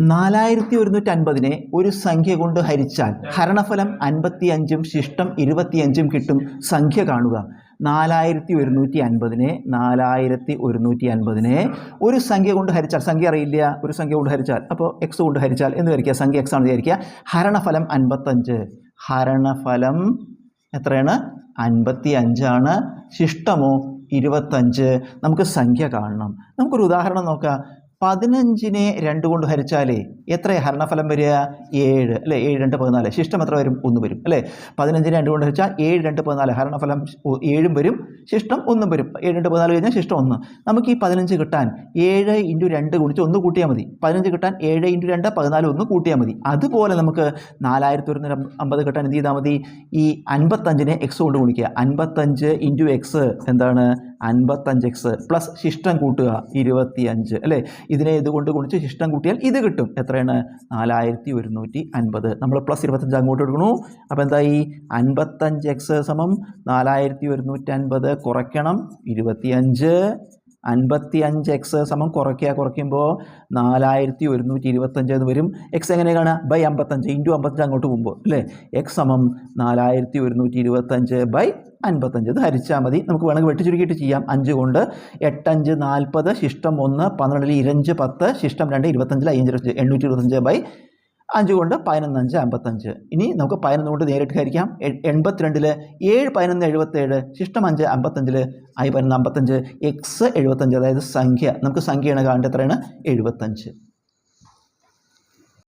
നാലായിരത്തി ഒരുന്നൂറ്റി അൻപതിനെ ഒരു സംഖ്യ കൊണ്ട് ഹരിച്ചാൽ ഹരണഫലം അൻപത്തി അഞ്ചും ശിഷ്ടം ഇരുപത്തിയഞ്ചും കിട്ടും സംഖ്യ കാണുക. നാലായിരത്തി ഒരുന്നൂറ്റി അൻപതിനെ നാലായിരത്തി ഒരുന്നൂറ്റി അൻപതിനെ ഒരു സംഖ്യ കൊണ്ട് ഹരിച്ചാൽ സംഖ്യ അറിയില്ല ഒരു സംഖ്യ കൊണ്ട് ഹരിച്ചാൽ അപ്പോൾ എക്സ് കൊണ്ട് ഹരിച്ചാൽ എന്ന് വിചാരിക്കുക സംഖ്യ എക്സ് ആണ് വിചാരിക്കുക ഹരണഫലം അൻപത്തഞ്ച് ഹരണഫലം എത്രയാണ്? അൻപത്തി അഞ്ചാണ് ശിഷ്ടമോ? ഇരുപത്തഞ്ച് നമുക്ക് സംഖ്യ കാണണം. നമുക്കൊരു ഉദാഹരണം നോക്കാം. പതിനഞ്ചിനെ രണ്ട് കൊണ്ട് ഹരിച്ചാലേ എത്ര ഹരണഫലം വരിക? ഏഴ്. അല്ലേ? ഏഴ് രണ്ട് പതിനാല്. ശിഷ്ടം എത്ര വരും? ഒന്ന് വരും. അല്ലേ? പതിനഞ്ചിനെ രണ്ട് കൊണ്ട് ഹരിച്ചാൽ ഏഴ് രണ്ട് പതിനാല്. ഹരണഫലം ഏഴും വരും. ശിഷ്ടം ഒന്നും വരും. ഏഴ് രണ്ട് പതിനാല് കഴിഞ്ഞാൽ ശിഷ്ടം ഒന്ന്. നമുക്ക് ഈ പതിനഞ്ച് കിട്ടാൻ ഏഴ് ഇന്റു രണ്ട് ഗുണിച്ച് ഒന്ന് കൂട്ടിയാൽ മതി. പതിനഞ്ച് കിട്ടാൻ ഏഴ് ഇന്റു രണ്ട് പതിനാല് ഒന്ന് കൂട്ടിയാൽ മതി. അതുപോലെ നമുക്ക് നാലായിരത്തി ഒരുന്നൂറ്റി അമ്പ- അമ്പത് കിട്ടാൻ എന്ത് ചെയ്താൽ മതി? ഈ അൻപത്തഞ്ചിനെ എക്സ് കൊണ്ട് ഗുണിക്കുക. അൻപത്തഞ്ച് ഇന്റു എക്സ് എന്താണ്? അൻപത്തഞ്ച് എക്സ് പ്ലസ് ശിഷ്ടം കൂട്ടുക ഇരുപത്തിയഞ്ച് അല്ലേ? ഇതിനെ ഇതുകൊണ്ട് ഗുണിച്ച് ശിഷ്ടം കൂട്ടിയാൽ ഇത് കിട്ടും. എത്രയാണ്? നാലായിരത്തി ഒരുന്നൂറ്റി അൻപത്. നമ്മൾ പ്ലസ് ഇരുപത്തഞ്ച് അങ്ങോട്ട് എടുക്കണു അപ്പോൾ എന്തായി? അൻപത്തഞ്ച് എക്സ് സമം നാലായിരത്തി ഒരുന്നൂറ്റി അൻപത് കുറയ്ക്കണം. ഇരുപത്തിയഞ്ച്. അൻപത്തി അഞ്ച് എക്സ് സമം കുറയ്ക്കുക. കുറയ്ക്കുമ്പോൾ നാലായിരത്തി ഒരുന്നൂറ്റി ഇരുപത്തഞ്ച് എന്ന് വരും. എക്സ് എങ്ങനെ കാണുക? ബൈ അമ്പത്തഞ്ച് ഇന്റു അമ്പത്തഞ്ച് അങ്ങോട്ട് പോകുമ്പോൾ അല്ലേ? എക്സ് സമം നാലായിരത്തി ഒരുന്നൂറ്റി ഇരുപത്തഞ്ച് ബൈ അൻപത്തഞ്ച്. ഇത് ഹരിച്ചാൽ മതി. നമുക്ക് വേണമെങ്കിൽ വെട്ടി ചുരുക്കിയിട്ട് ചെയ്യാം. അഞ്ച് കൊണ്ട് എട്ടഞ്ച് നാൽപ്പത് ശിഷ്ടം ഒന്ന് പന്ത്രണ്ടിൽ ഇരഞ്ച് പത്ത് ശിഷ്ടം രണ്ട് ഇരുപത്തഞ്ചിൽ അഞ്ച് എണ്ണൂറ്റി ഇരുപത്തഞ്ച് ബൈ അഞ്ച് കൊണ്ട് പതിനൊന്നഞ്ച് അമ്പത്തഞ്ച് ഇനി നമുക്ക് പതിനൊന്ന് കൊണ്ട് നേരിട്ട് ഹരിക്കാം. എൺപത്തിരണ്ടിൽ ഏഴ് പതിനൊന്ന് എഴുപത്തേഴ് ശിഷ്ടം അഞ്ച് അമ്പത്തഞ്ചിൽ ആയി പതിനൊന്ന് അമ്പത്തഞ്ച് എക്സ് എഴുപത്തഞ്ച് അതായത് സംഖ്യ. നമുക്ക് സംഖ്യയാണ് കാണേണ്ടത് എത്രയാണ്? എഴുപത്തഞ്ച്.